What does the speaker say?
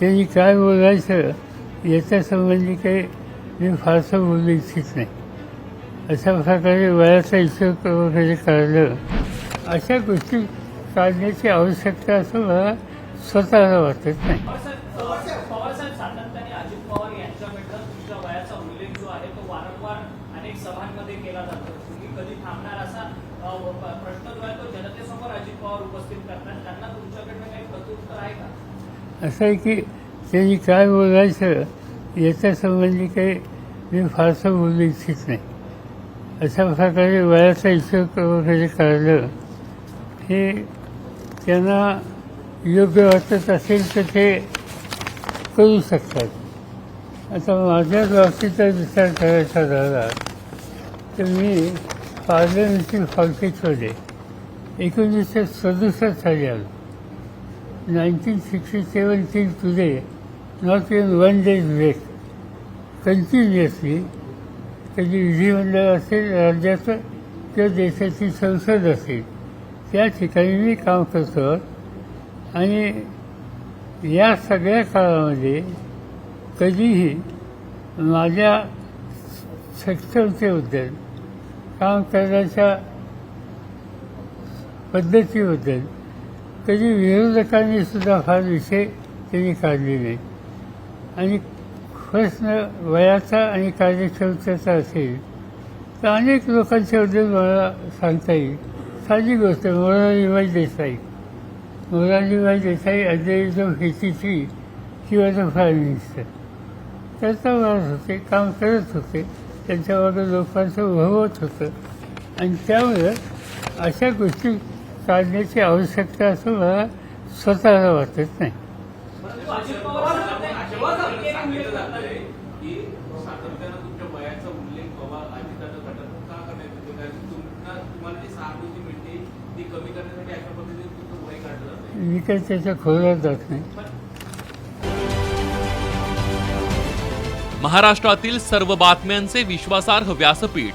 त्यांनी काय बोलायचं याच्या संबंधी काही मी फारसं बोलू इच्छित नाही. अशा प्रकारे वयाचा हिशोब वगैरे काढलं अशा गोष्टी काढण्याची आवश्यकता असं मला स्वतःला वाटत नाही. प्रश्न जो आहे तो जनतेसमोर अजित पवार उपस्थित करतात. त्यांना तुमच्याकडनं काही प्रत्युत्तर आहे का? असं आहे की त्यांनी काय बोलायचं याच्या संबंधी काही मी फारसं बोलू इच्छित नाही. अशा प्रकारे वयाचा हिशोब वगैरे काढलं हे त्यांना योग्य वाटत असेल तर ते करू शकतात. आता माझ्या बाबतीचा विचार करायचा झाला तर मी पार्लमेंटरी हॉलचे एकोणीसशे सदुसष्ट साली आलो. 1967 till today, not even one day break. Continuously कधी विधिमंडळ असेल राज्याचं किंवा देशाची संसद असेल त्या ठिकाणी मी काम करतो आणि या सगळ्या काळामध्ये कधीही माझ्या सक्षमतेबद्दल काम करण्याच्या पद्धतीबद्दल कधी विरोधकांनी सुद्धा फार विषय त्यांनी काढले नाही आणि प्रश्न वयाचा आणि कार्यक्षमतेचा असेल तर अनेक लोकांच्याबद्दल मला सांगता येईल. साधी गोष्ट मोरारीबाई देसाई. मोरारीबाई देसाई अजय जो किंवा तो प्राईम मिनिस्टर त्याचा वाद होते काम करत होते त्यांच्यावर लोकांचं उभवत होतं. आणि त्यामुळं अशा गोष्टी काढण्याची आवश्यकता असं मला स्वतःला वाटत नाही. मी काही त्याच्या खोलात जात नाही. महाराष्ट्रातील सर्व बातम्यांचे विश्वासार्ह व्यासपीठ.